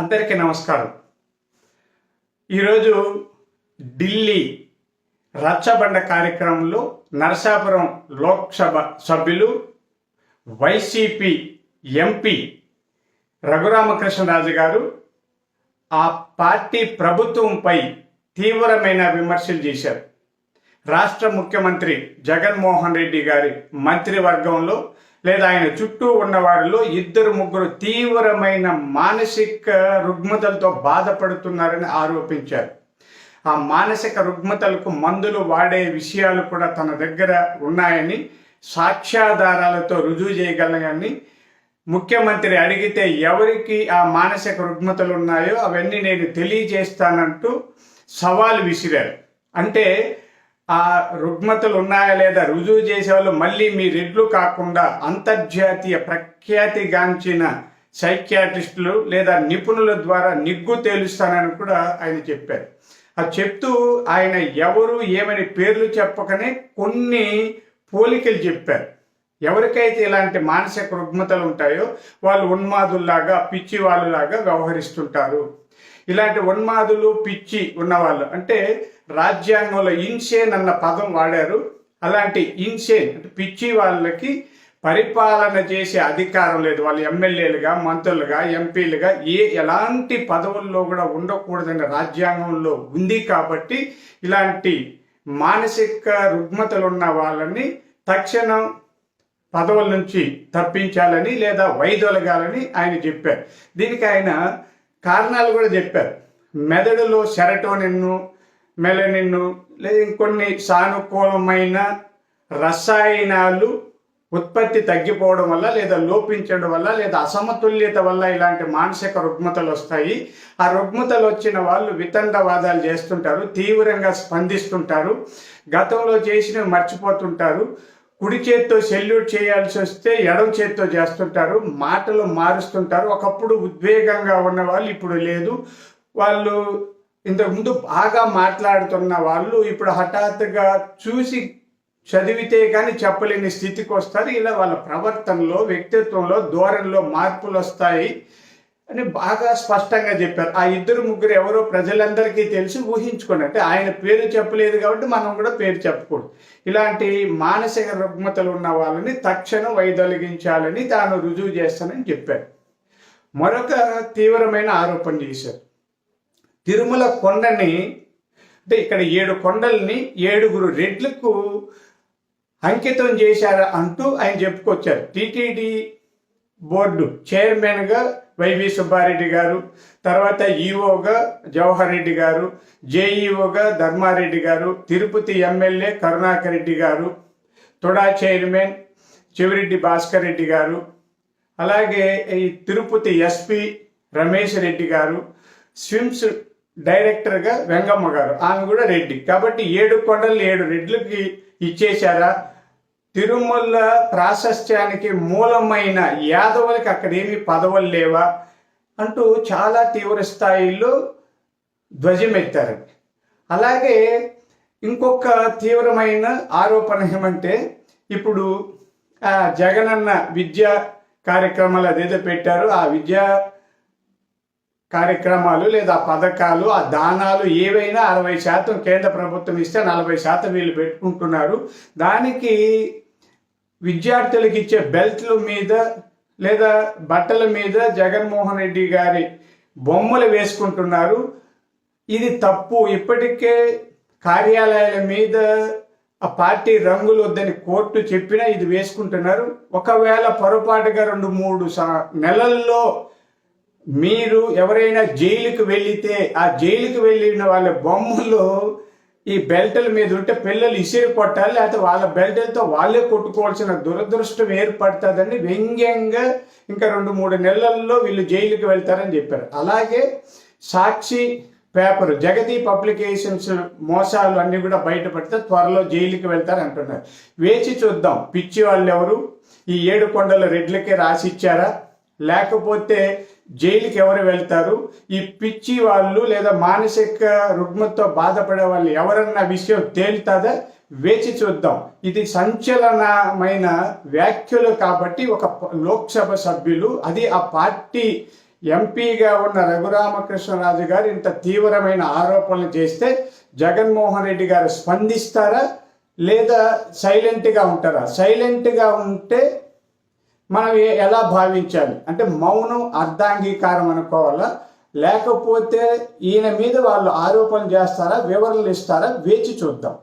అందరికీ నమస్కారం. ఈరోజు ఢిల్లీ రచ్చబండ కార్యక్రమంలో నరసాపురం లోక్సభ సభ్యులు వైసీపీ ఎంపీ రఘురామకృష్ణరాజు గారు ఆ పార్టీ ప్రభుత్వంపై తీవ్రమైన విమర్శలు చేశారు. రాష్ట్ర ముఖ్యమంత్రి జగన్మోహన్ రెడ్డి గారి మంత్రివర్గంలో లేదా ఆయన చుట్టూ ఉన్న వారిలో ఇద్దరు ముగ్గురు తీవ్రమైన మానసిక రుగ్మతలతో బాధపడుతున్నారని ఆరోపించారు. ఆ మానసిక రుగ్మతలకు మందులు వాడే విషయాలు కూడా తన దగ్గర ఉన్నాయని సాక్ష్యాధారాలతో రుజువు చేయగలనని ముఖ్యమంత్రి అడిగితే ఎవరికి ఆ మానసిక రుగ్మతలు ఉన్నాయో అవన్నీ నేను తెలియజేస్తానంటూ సవాల్ విసిరారు. అంటే ఆ రుగ్మతలు ఉన్నాయా లేదా రుజువు చేసేవాళ్ళు మళ్ళీ మీ రెడ్లు కాకుండా అంతర్జాతీయ ప్రఖ్యాతిగాంచిన సైకియాట్రిస్టులు లేదా నిపుణుల ద్వారా నిగ్గు తేలుస్తానని కూడా ఆయన చెప్పారు. అది చెప్తూ ఆయన ఎవరు ఏమని పేర్లు చెప్పకనే కొన్ని పోలికలు చెప్పారు. ఎవరికైతే ఇలాంటి మానసిక రుగ్మతలు ఉంటాయో వాళ్ళు ఉన్మాదుల్లాగా పిచ్చి వాళ్ళలాగా వ్యవహరిస్తుంటారు. ఇలాంటి ఉన్మాదులు పిచ్చి ఉన్నవాళ్ళు. అంటే రాజ్యాంగంలో ఇన్సేన్ అన్న పదం వాడారు. అలాంటి ఇన్సేన్ అంటే పిచ్చి వాళ్ళకి పరిపాలన చేసే అధికారం లేదు. వాళ్ళు ఎమ్మెల్యేలుగా మంత్రులుగా ఎంపీలుగా ఏ ఎలాంటి పదవుల్లో కూడా ఉండకూడదని రాజ్యాంగంలో ఉంది కాబట్టి ఇలాంటి మానసిక రుగ్మతలు ఉన్న వాళ్ళని తక్షణం పదవుల నుంచి తప్పించాలని లేదా వైదొలగాలని ఆయన చెప్పారు. దీనికి ఆయన కారణాలు కూడా చెప్పారు. మెదడులో సెరటోనిన్ను మెలనిన్ను లేదా ఇంకొన్ని సానుకూలమైన రసాయనాలు ఉత్పత్తి తగ్గిపోవడం వల్ల లేదా లోపించడం వల్ల లేదా అసమతుల్యత వల్ల ఇలాంటి మానసిక రుగ్మతలు వస్తాయి. ఆ రుగ్మతలు వచ్చిన వాళ్ళు వితండవాదాలు చేస్తుంటారు తీవ్రంగా స్పందిస్తుంటారు గతంలో చేసినవి మర్చిపోతుంటారు. కుడి చేత్తో సెల్యూట్ చేయాల్సి వస్తే ఎడమ చేత్తో చేస్తుంటారు మాటలు మారుస్తుంటారు. ఒకప్పుడు ఉద్వేగంగా ఉన్న వాళ్ళు ఇప్పుడు లేదు. వాళ్ళు ఇంతకుముందు బాగా మాట్లాడుతున్న వాళ్ళు ఇప్పుడు హఠాత్తుగా చూసి చదివితే కానీ చెప్పలేని స్థితికి వస్తారు. ఇలా వాళ్ళ ప్రవర్తనలో వ్యక్తిత్వంలో ధోరణిలో మార్పులు వస్తాయి. అని బాగా స్పష్టంగా చెప్పారు. ఆ ఇద్దరు ముగ్గురు ఎవరో ప్రజలందరికీ తెలిసి ఊహించుకోండి. అంటే ఆయన పేరు చెప్పలేదు కాబట్టి మనం కూడా పేరు చెప్పకూడదు. ఇలాంటి మానసిక రుగ్మతలు ఉన్న వాళ్ళని తక్షణం వైదొలగించాలని తాను రుజువు చేస్తానని చెప్పారు. మరొక తీవ్రమైన ఆరోపణ చేశారు. తిరుమల కొండని అంటే ఇక్కడ ఏడు కొండల్ని ఏడుగురు రెడ్లకు అంకితం చేశారు అంటూ ఆయన చెప్పుకొచ్చారు. టీటీడీ బోర్డు చైర్మన్గా వైవి సుబ్బారెడ్డి గారు తర్వాత ఈఓగా జవహర్ రెడ్డి గారు జేఈఓగా ధర్మారెడ్డి గారు తిరుపతి ఎమ్మెల్యే కరుణాకర్ రెడ్డి గారు తొడా చైర్మన్ చెవిరెడ్డి భాస్కర్ రెడ్డి గారు అలాగే ఈ తిరుపతి ఎస్పి రమేష్ రెడ్డి గారు స్విమ్స్ డైరెక్టర్గా వెంగమ్మ గారు ఆమె కూడా రెడ్డి. కాబట్టి ఏడు కొండలు ఏడు రెడ్లకి ఇచ్చేశారా? తిరుమల ప్రాశస్త్యానికి మూలమైన యాదవులకి అక్కడ ఏమి పదవులు లేవా అంటూ చాలా తీవ్ర స్థాయిలో ధ్వజమెత్తారు. అలాగే ఇంకొక తీవ్రమైన ఆరోపణ ఏమంటే ఇప్పుడు ఆ జగనన్న విద్యా కార్యక్రమాలు అదేదో పెట్టారు ఆ విద్యా కార్యక్రమాలు లేదా పథకాలు ఆ దానాలు ఏవైనా అరవై శాతం కేంద్ర ప్రభుత్వం ఇస్తే నలభై శాతం వీళ్ళు పెట్టుకుంటున్నారు. దానికి విద్యార్థులకు ఇచ్చే బెల్ట్ల మీద లేదా బట్టల మీద జగన్మోహన్ రెడ్డి గారి బొమ్మలు వేసుకుంటున్నారు. ఇది తప్పు. ఇప్పటికే కార్యాలయాల మీద ఆ పార్టీ రంగులు వద్దని కోర్టు చెప్పినా ఇది వేసుకుంటున్నారు. ఒకవేళ పొరపాటుగా రెండు మూడు నెలల్లో మీరు ఎవరైనా జైలుకి వెళితే ఆ జైలుకి వెళ్ళిన వాళ్ళ బొమ్మలు ఈ బెల్టల మీద ఉంటే పిల్లలు ఇసిరి కొట్టాలి లేకపోతే వాళ్ళ బెల్టలతో వాళ్ళే కొట్టుకోవాల్సిన దురదృష్టం ఏర్పడుతుందని వ్యంగ్యంగా ఇంకా రెండు మూడు నెలల్లో వీళ్ళు జైలుకి వెళ్తారని చెప్పారు. అలాగే సాక్షి పేపర్ జగతి పబ్లికేషన్స్ మోసాలు అన్నీ కూడా బయటపడితే త్వరలో జైలుకి వెళ్తారు అంటున్నారు. వేచి చూద్దాం పిచ్చి వాళ్ళు ఎవరు? ఈ ఏడు కొండల రెడ్లకే రాసిచ్చారా? లేకపోతే జైలుకి ఎవరు వెళ్తారు? ఈ పిచ్చి వాళ్ళు లేదా మానసిక రుగ్మతో బాధపడే వాళ్ళు ఎవరన్నా విషయం తేలుతుందా? వేచి చూద్దాం. ఇది సంచలనమైన వ్యాఖ్యలు కాబట్టి ఒక లోక్సభ సభ్యులు అది ఆ పార్టీ ఎంపీగా ఉన్న రఘురామకృష్ణరాజు గారు ఇంత తీవ్రమైన ఆరోపణలు చేస్తే జగన్మోహన్ రెడ్డి గారు స్పందిస్తారా? లేదా సైలెంట్గా ఉంటారా? సైలెంట్గా ఉంటే మనం ఎలా భావించాలి? అంటే మౌనం అర్ధాంగీకారం అనుకోవాలా? లేకపోతే ఈయన మీద వాళ్ళు ఆరోపణలు చేస్తారా? వివరణలు ఇస్తారా? వేచి చూద్దాం.